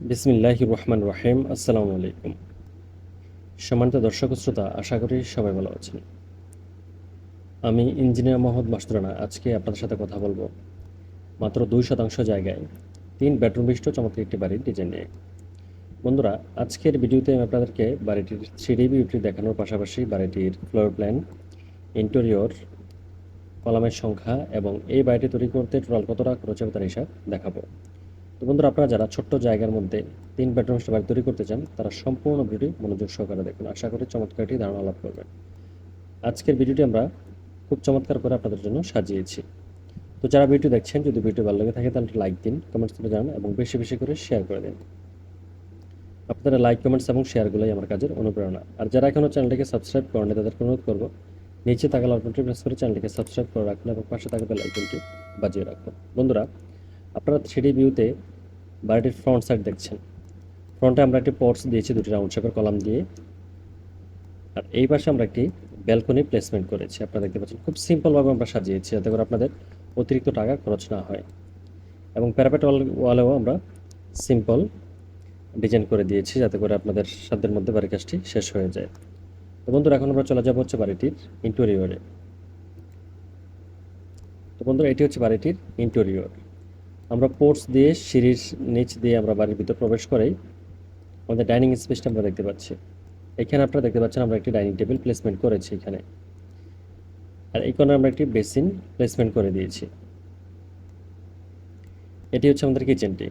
বিসমিল্লাহ রহমান রহিম আসসালামু আলাইকুম। সম্মানিত দর্শক শ্রোতা, আশা করি সবাই ভালো আছেন। আমি ইঞ্জিনিয়ার মোহাম্মদ মাসুরানা আজকে আপনাদের সাথে কথা বলব মাত্র দুই শতাংশ জায়গায় তিন বেডরুম বিশিষ্ট চমৎকার একটি বাড়ির ডিজাইন নিয়ে। বন্ধুরা, আজকের ভিডিওতে আমি আপনাদেরকে বাড়িটির থ্রিডি বিউটি দেখানোর পাশাপাশি বাড়িটির ফ্লোর প্ল্যান, ইন্টেরিয়র, কলামের সংখ্যা এবং এই বাড়িটি তৈরি করতে টোটাল কত টাকা খরচ হবে তার হিসাব দেখাবো। তো বন্ধুরা, আপনারা যারা ছোট্ট জায়গার মধ্যে তিন বেডরুম বাড়ি তৈরি করতে চান, তারা সম্পূর্ণ ভিডিও মনোযোগ সহকারে দেখুন। আশা করি চমৎকারটি ধারণা লাভ করবেন। আজকের ভিডিওটি আমরা খুব চমৎকার করে আপনাদের জন্য সাজিয়েছি। তো যারা ভিডিও দেখছেন, যদি ভিডিও ভালো লাগে থাকে, তাহলে লাইক দিন কমেন্টস করে জানান এবং বেশি বেশি করে শেয়ার করে দিন। আপনারা লাইক কমেন্টস এবং শেয়ারগুলোই আমার কাজের অনুপ্রেরণা। আর যারা এখনও চ্যানেলটিকে সাবস্ক্রাইব করেন তাদেরকে অনুরোধ করব, নিচে থাকা লাল প্রেস করে চ্যানেলটিকে সাবস্ক্রাইব করে রাখুন এবং পাশে থাকা বেল আইকনটি বাজিয়ে রাখুন। বন্ধুরা আপনারা থ্রিডি ভিউতে বাড়িটির ফ্রন্ট সাইড দেখছেন। ফ্রন্টে আমরা একটি পর্স দিয়েছি, দুটি রাউন্ড শেপের কলাম দিয়ে। আর এই পাশে আমরা একটি ব্যালকনি প্লেসমেন্ট করেছি। আপনারা দেখতে পাচ্ছেন, খুব সিম্পলভাবে আমরা সাজিয়েছি, যাতে করে আপনাদের অতিরিক্ত টাকা খরচ না হয়। এবং প্যারাপেট ওয়াল ওয়ালেও আমরা সিম্পল ডিজাইন করে দিয়েছি, যাতে করে আপনাদের সাধ্যের মধ্যে বাড়ির কাজটি শেষ হয়ে যায়। তো বন্ধুরা, এখন আমরা চলে যাব হচ্ছে বাড়িটির ইন্টেরিয়রে তো বন্ধুরা, এটি হচ্ছে বাড়িটির ইন্টেরিয়র আমরা পোর্টস দিয়ে, সিঁড়ির নিচ দিয়ে আমরা বাড়ির ভিতর প্রবেশ করেই আমাদের ডাইনিং স্পেসটা আমরা দেখতে পাচ্ছি। এখানে আপনারা দেখতে পাচ্ছেন আমরা একটি ডাইনিং টেবিল প্লেসমেন্ট করেছি এখানে। আর এই কোণে আমরা একটি বেসিন প্লেসমেন্ট করে দিয়েছি। এটি হচ্ছে আমাদের কিচেনটি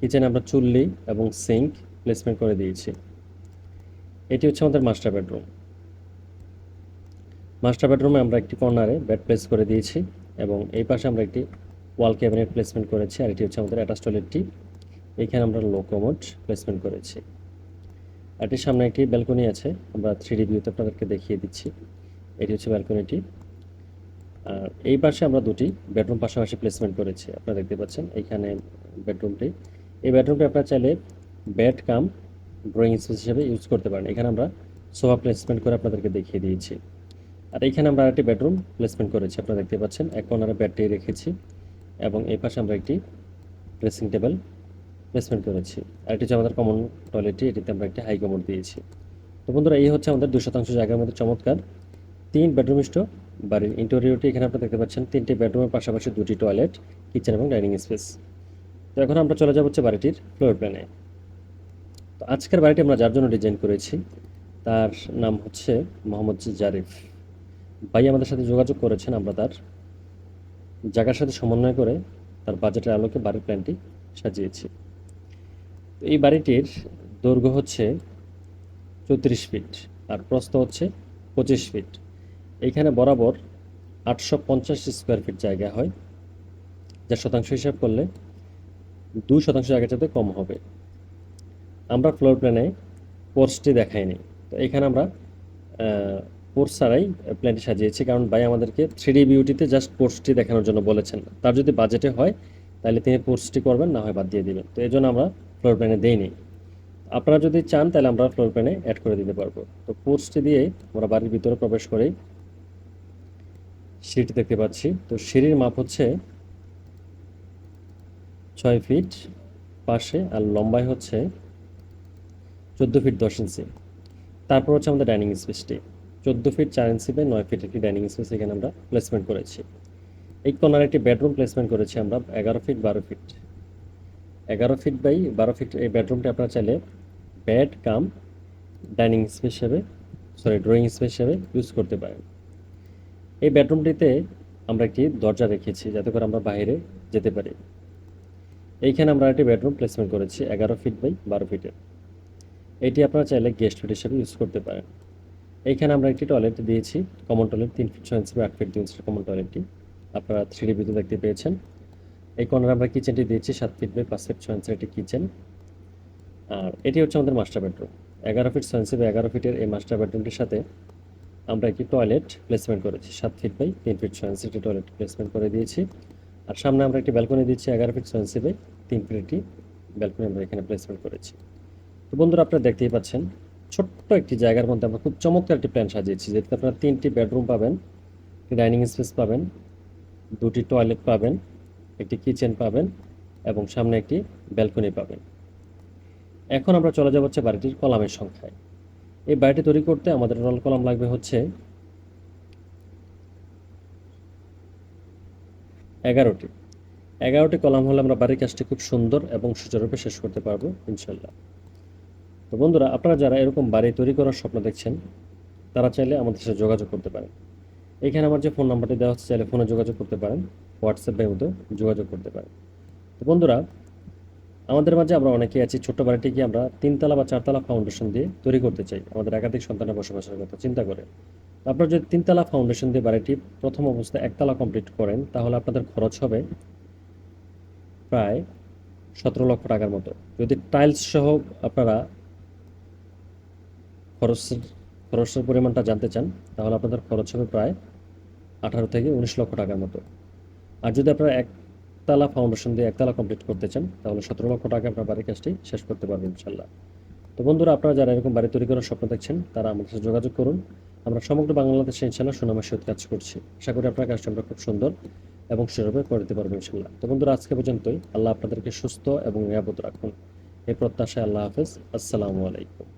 কিচেনে আমরা চুল্লি এবং সিঙ্ক প্লেসমেন্ট করে দিয়েছি। এটি হচ্ছে আমাদের মাস্টার বেডরুম মাস্টার বেডরুমে আমরা একটি কর্নারে বেড প্লেস করে দিয়েছি এবং এই পাশে আমরা একটি ওয়াল ক্যাবিনেট প্লেসমেন্ট করেছি, আর এটি হচ্ছে আমাদের অ্যাটাচ টয়লেটটি এইখানে আমরা লো কমোড প্লেসমেন্ট করেছি এটির সামনে একটি ব্যালকনি আছে, আমরা থ্রি ভিউতে আপনাদেরকে দেখিয়ে দিচ্ছি। এটি হচ্ছে ব্যালকনিটি আর এই পাশে আমরা দুটি বেডরুম পাশাপাশি প্লেসমেন্ট করেছি, আপনারা দেখতে পাচ্ছেন এইখানে বেডরুমটি এই বেডরুমটি আপনারা চাইলে বেড কাম ড্রয়িং স্পেস হিসেবে ইউজ করতে পারেন। এখানে আমরা সোফা প্লেসমেন্ট করে আপনাদেরকে দেখিয়ে দিয়েছি। আর এখানে আমরা একটি বেডরুম প্লেসমেন্ট করেছি, আপনারা দেখতে পাচ্ছেন, এক কর্নারে বেডটি রেখেছি। এবং এই পাশে আমরা একটি ড্রেসিং টেবিল প্লেসমেন্ট করেছি। আর এটি হচ্ছে আমাদের কমন টয়লেটটি এটিতে আমরা একটি হাই কমোড দিয়েছি। তো বন্ধুরা, এই হচ্ছে আমাদের দুই শতাংশ জায়গার মধ্যে চমৎকার তিন বেডরুমিষ্ট বাড়ির ইন্টেরিয়রটি এখানে আপনারা দেখতে পাচ্ছেন তিনটি বেডরুমের পাশাপাশি দুটি টয়লেট কিচেন এবং ডাইনিং স্পেস তো এখন আমরা চলে যাব হচ্ছে বাড়িটির ফ্লোর প্ল্যানে তো আজকের বাড়িটি আমরা যার জন্য ডিজাইন করেছি, তার নাম হচ্ছে মোহাম্মদ জারিফ। ভাই আমাদের সাথে যোগাযোগ করেছেন, আমরা তার জায়গার সাথে সমন্বয় করে তার বাজেটের আলোকে বাড়ির প্ল্যানটি সাজিয়েছি। এই বাড়িটির দৈর্ঘ্য হচ্ছে চৌত্রিশ ফিট আর প্রস্থ হচ্ছে পঁচিশ ফিট এইখানে বরাবর আটশো পঞ্চাশ স্কোয়ার ফিট জায়গা হয় যা শতাংশ হিসাব করলে দুই শতাংশ জায়গা যাতে কম হবে। আমরা ফ্লোর প্ল্যানে কোর্সটি দেখাইনি। তো এখানে আমরা কোর্স ছাড়াই প্ল্যানটি সাজিয়েছি, কারণ ভাই আমাদেরকে থ্রি বিউটিতে জাস্ট কোর্সটি দেখানোর জন্য বলেছেন। তার যদি বাজেটে হয়, তাহলে তিনি কোর্সটি করবেন, না হয় বাদ দিয়ে দিবেন। তো এই জন্য আমরা ফ্লোর প্ল্যানে দেইনি। আপনারা যদি চান, তাহলে আমরা ফ্লোর প্ল্যানে অ্যাড করে দিতে পারব। তো কোর্সটি দিয়ে আমরা বাড়ির ভিতরে প্রবেশ করেই সিঁড়িটি দেখতে পাচ্ছি। তো সিঁড়ির মাপ হচ্ছে ছয় ফিট পাশে আর লম্বায় হচ্ছে চোদ্দ ফিট দশ ইঞ্চি তারপর হচ্ছে আমাদের ডাইনিং স্পেসটি চোদ্দ ফিট, চার ইঞ্চি বাই নয় ফিট একটি ডাইনিং স্পেস এখানে আমরা প্লেসমেন্ট করেছি। এই কর্নার একটি বেডরুম প্লেসমেন্ট করেছি আমরা, এগারো ফিট, বারো ফিট। এগারো ফিট বাই বারো ফিট এই বেডরুমটি আপনারা চাইলে বেড কাম ডাইনিং স্পেস হিসেবে সরি ড্রয়িং স্পেস হিসেবে ইউজ করতে পারেন। এই বেডরুমটিতে আমরা একটি দরজা রেখেছি যাতে করে আমরা বাইরে যেতে পারি। এইখানে আমরা একটি বেডরুম প্লেসমেন্ট করেছি, এগারো ফিট বাই বারো ফিটের। এটি আপনারা চাইলে গেস্ট ফিট হিসেবে ইউজ করতে পারেন। এইখানে আমরা একটি টয়লেট দিয়েছি কমন টয়লেট তিন ফিট ছয় ইঞ্চি আট ফিট দুই ইঞ্চির কমন টয়লেটটি আপনারা থ্রি ভিতরে দেখতে পেয়েছেন। এই কর্নারে আমরা কিচেনটি দিয়েছি, সাত ফিট বাই পাঁচ ফিট ছয় ইঞ্চির একটি কিচেন আর এটি হচ্ছে আমাদের মাস্টার বেডরুম এগারো ফিট ছয় ইঞ্চি বা এগারো ফিটের এই মাস্টার বেডরুমটির সাথে আমরা একটি টয়লেট প্লেসমেন্ট করেছি। সাত ফিট বাই তিন ফিট ছয় ইঞ্চি টয়লেট প্লেসমেন্ট করে দিয়েছি। আর সামনে আমরা একটি ব্যালকনি দিচ্ছি এগারো ফিট ছয় ইঞ্চি বাই তিন ফিট একটি ব্যালকনি আমরা এখানে প্লেসমেন্ট করেছি। তো বন্ধুরা, আপনারা দেখতেই পাচ্ছেন ছোট্ট একটি জায়গার মধ্যে আমরা খুব চমৎকার একটি প্ল্যান সাজিয়েছি। যেটাতে আপনারা তিনটি বেডরুম পাবেন, ডাইনিং স্পেস পাবেন, দুটি টয়লেট পাবেন, একটি কিচেন পাবেন এবং সামনে একটি ব্যালকনি পাবেন। এখন আমরা চলে যাব হচ্ছে বাড়িটির কলামের সংখ্যায়। এই বাড়িটি তৈরি করতে আমাদের রোল কলাম লাগবে হচ্ছে এগারোটি। এগারোটি কলাম হলে আমরা বাড়ির কাজটি খুব সুন্দর এবং সুচারুরূপে শেষ করতে পারব ইনশাল্লাহ তো বন্ধুরা, আপনারা যারা এরকম বাড়ি তৈরি করার স্বপ্ন দেখছেন, তারা চাইলে আমাদের সাথে যোগাযোগ করতে পারেন। এখানে আমার যে ফোন নাম্বারটি দেওয়া হচ্ছে, চাইলে ফোনে যোগাযোগ করতে পারেন হোয়াটসঅ্যাপের মধ্যে যোগাযোগ করতে পারেন। তো বন্ধুরা, আমাদের মাঝে আমরা অনেকেই আছি, ছোট্ট বাড়িটিকে আমরা তিনতলা বা চারতলা ফাউন্ডেশন দিয়ে তৈরি করতে চাই। আমাদের একাধিক সন্তানের বসবাসের কথা চিন্তা করে। আপনারা যদি তিনতলা ফাউন্ডেশন দিয়ে বাড়িটি প্রথম অবস্থায় একতলা কমপ্লিট করেন, তাহলে আপনাদের খরচ হবে প্রায় সতেরো লক্ষ টাকার মতো। যদি টাইলস সহ আপনারা খরচের খরচের পরিমাণটা জানতে চান, তাহলে আপনাদের খরচ হবে প্রায় আঠারো থেকে উনিশ লক্ষ টাকার মতো। আর যদি আপনারা একতলা ফাউন্ডেশন দিয়ে একতলা কমপ্লিট করতে চান, তাহলে সতেরো লক্ষ টাকা আপনার বাড়ির কাজটি শেষ করতে পারবেন ইনশাল্লাহ তো বন্ধুরা, আপনারা যারা এরকম বাড়ি তৈরি করার স্বপ্ন দেখছেন, তারা আমাদের সাথে যোগাযোগ করুন। আমরা সমগ্র বাংলাদেশে ইনশাল্লাহ সুনামের সহিত কাজ করছি। আশা করি আপনার কাজটা আমরা খুব সুন্দর এবং সেভাবে করে দিতে পারব ইনশাল্লাহ তো বন্ধুরা, আজকে পর্যন্তই। আল্লাহ আপনাদেরকে সুস্থ এবং নিরাপদ রাখুন। এই প্রত্যাশায় আল্লাহ হাফেজ। আসসালামু আলাইকুম।